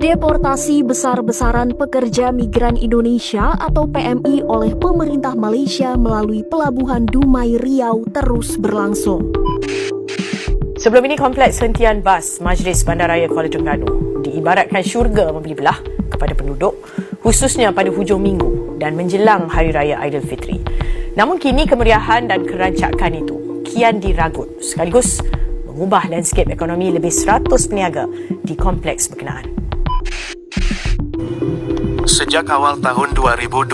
Deportasi besar-besaran pekerja migran Indonesia atau PMI oleh pemerintah Malaysia melalui pelabuhan Dumai Riau terus berlangsung. Sebelum ini kompleks hentian bas Majlis Bandaraya Kuala Terengganu diibaratkan syurga membeli belah kepada penduduk khususnya pada hujung minggu dan menjelang Hari Raya Aidilfitri. Namun kini kemeriahan dan kerancakan itu kian diragut sekaligus mengubah landscape ekonomi lebih 100 peniaga di kompleks berkenaan. Sejak awal tahun 2025,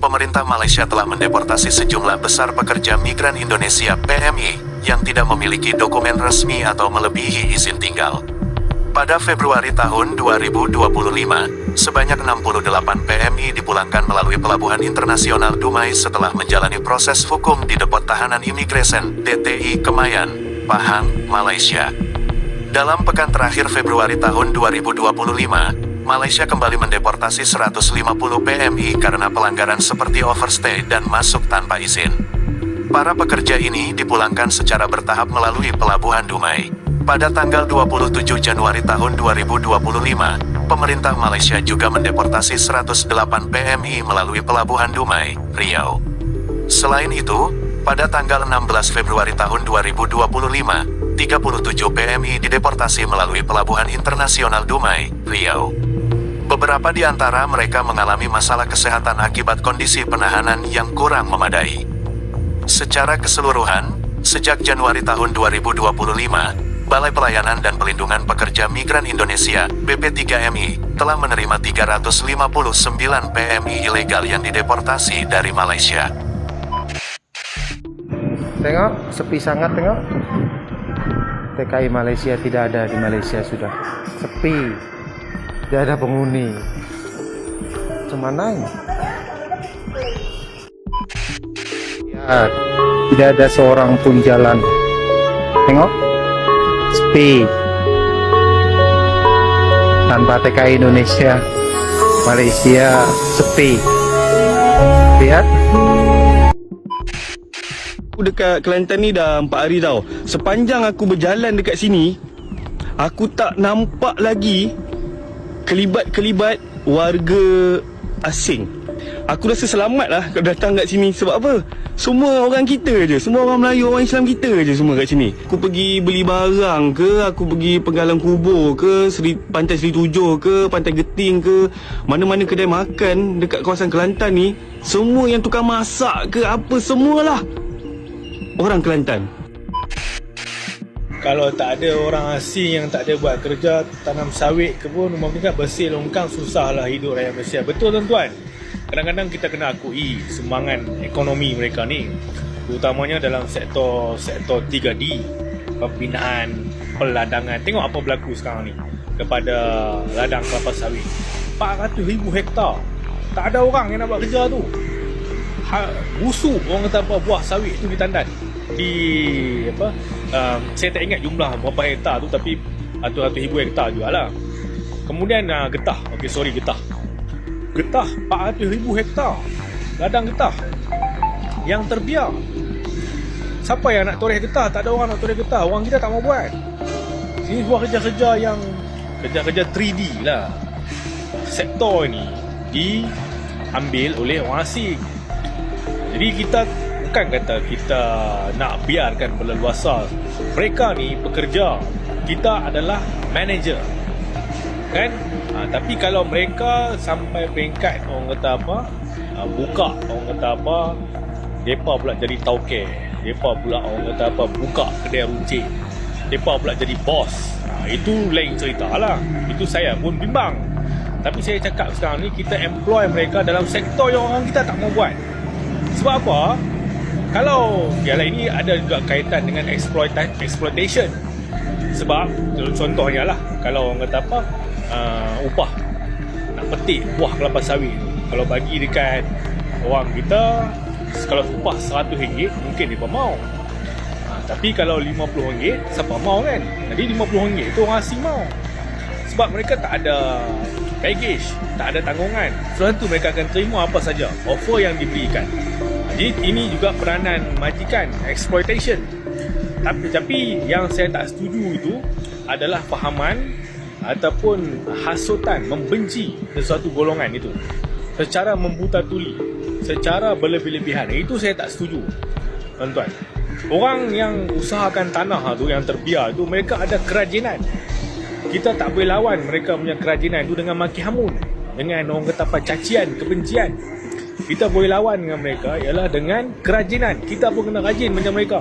pemerintah Malaysia telah mendeportasi sejumlah besar pekerja migran Indonesia PMI yang tidak memiliki dokumen resmi atau melebihi izin tinggal. Pada Februari tahun 2025, sebanyak 68 PMI dipulangkan melalui Pelabuhan Internasional Dumai setelah menjalani proses hukum di Depot Tahanan Imigresen DTI Kemayan, Pahang, Malaysia. Dalam pekan terakhir Februari tahun 2025, Malaysia kembali mendeportasi 150 PMI karena pelanggaran seperti overstay dan masuk tanpa izin. Para pekerja ini dipulangkan secara bertahap melalui Pelabuhan Dumai. Pada tanggal 27 Januari tahun 2025, pemerintah Malaysia juga mendeportasi 108 PMI melalui Pelabuhan Dumai, Riau. Selain itu, pada tanggal 16 Februari tahun 2025, 37 PMI dideportasi melalui Pelabuhan Internasional Dumai, Riau. Beberapa di antara mereka mengalami masalah kesehatan akibat kondisi penahanan yang kurang memadai. Secara keseluruhan, sejak Januari tahun 2025, Balai Pelayanan dan Pelindungan Pekerja Migran Indonesia (BP3MI) telah menerima 359 PMI ilegal yang dideportasi dari Malaysia. Tengok, sepi sangat tengok. TKI Malaysia tidak ada di Malaysia sudah. Sepi. Tidak ada penghuni. Macam mana ini? Ya, tidak ada seorang pun jalan. Tengok. Sepi. Tanpa TKI Indonesia. Malaysia sepi. Lihat. Aku dekat Kelantan ni dah 4 hari tau. Sepanjang aku berjalan dekat sini, aku tak nampak lagi kelibat-kelibat warga asing. Aku rasa selamat lah datang kat sini. Sebab apa? Semua orang kita je. Semua orang Melayu, orang Islam kita je semua kat sini. Aku pergi beli barang ke? Aku pergi penggalang kubur ke? Seri, Pantai Seri Tujuh ke? Pantai Geting ke? Mana-mana kedai makan Dekat kawasan Kelantan ni. Semua yang tukang masak ke Apa semualah. Orang Kelantan kalau tak ada orang asing yang tak ada buat kerja tanam sawit ke pun rumah kita bersih longkang susahlah hidup rakyat Malaysia. Betul tuan-tuan? Kadang-kadang kita kena akui sumbangan ekonomi mereka ni terutamanya dalam sektor sektor 3D pembinaan peladangan. Tengok apa berlaku sekarang ni kepada ladang kelapa sawit. 400 ribu hektar. Tak ada orang yang nak buat kerja tu. Ha, busuk orang kata apa buah sawit tu di tandan di apa um, saya tak ingat jumlah berapa hektar tu tapi ratus-ratus ribu hektar jugalah. Kemudian uh, getah. Okey sorry getah. Getah 400 ribu hektar. Ladang getah. Yang terbiar. Siapa yang nak toreh getah? Tak ada orang nak toreh getah. Orang kita tak mau buat. Sini buat kerja-kerja yang kerja-kerja 3D lah. Sektor ini diambil oleh orang asing. Jadi kita bukan kata kita nak biarkan berleluasa. Mereka ni bekerja kita adalah manager. Kan? Ha, tapi kalau mereka sampai peringkat orang kata apa ha, buka orang kata apa mereka pula jadi tauke. Mereka pula orang kata apa buka kedai runcit mereka pula jadi bos. Ha, itu lain cerita lah. Itu saya pun bimbang. Tapi saya cakap sekarang ni kita employ mereka dalam sektor yang orang kita tak mau buat. Sebab apa kalau ialah ini ada juga kaitan dengan exploitation. Sebab contohnya lah kalau orang kata apa uh, upah. Nak petik buah kelapa sawit kalau bagi dekat orang kita kalau upah RM100 mungkin dia mau. Uh, tapi kalau RM50 siapa mau kan? Jadi RM50 tu orang asing mau. Sebab mereka tak ada package tak ada tanggungan. Sebab tu mereka akan terima apa saja offer yang diberikan jadi ini juga peranan majikan exploitation. Tapi tapi yang saya tak setuju itu adalah fahaman ataupun hasutan membenci sesuatu golongan itu. Secara membuta tuli secara berlebih-lebihan. Itu saya tak setuju tuan-tuan. Orang yang usahakan tanah tu yang terbiar tu mereka ada kerajinan. Kita tak boleh lawan mereka punya kerajinan itu dengan maki hamun dengan orang kata apa cacian kebencian kita boleh lawan dengan mereka ialah dengan kerajinan. Kita pun kena rajin macam mereka.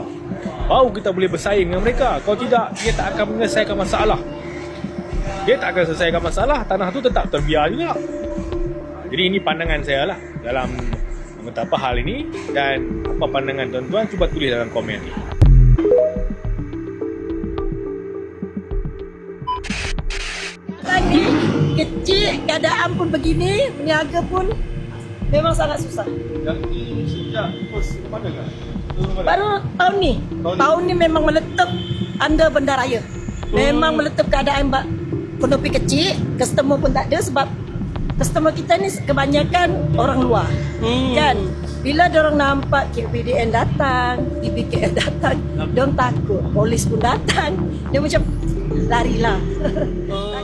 Baru kita boleh bersaing dengan mereka. Kalau tidak dia tak akan menyelesaikan masalah. Dia tak akan selesaikan masalah. Tanah tu tetap terbiar juga. Jadi ini pandangan saya lah dalam mengetahui hal ini. Dan apa pandangan tuan-tuan cuba tulis dalam komen. Ni Tadi kecil keadaan pun begini, peniaga pun memang sangat susah. jadi sejak first mana kan? Baru tahun ni, Tahun tahun, ni. ni memang meletup under bendaraya. Memang meletup keadaan bak penepi kecil, customer pun tak ada sebab customer kita ni kebanyakan orang luar. Kan? Bila orang nampak KPDN datang, DBKN datang, dia takut. Polis pun datang. Dia macam larilah. Takut.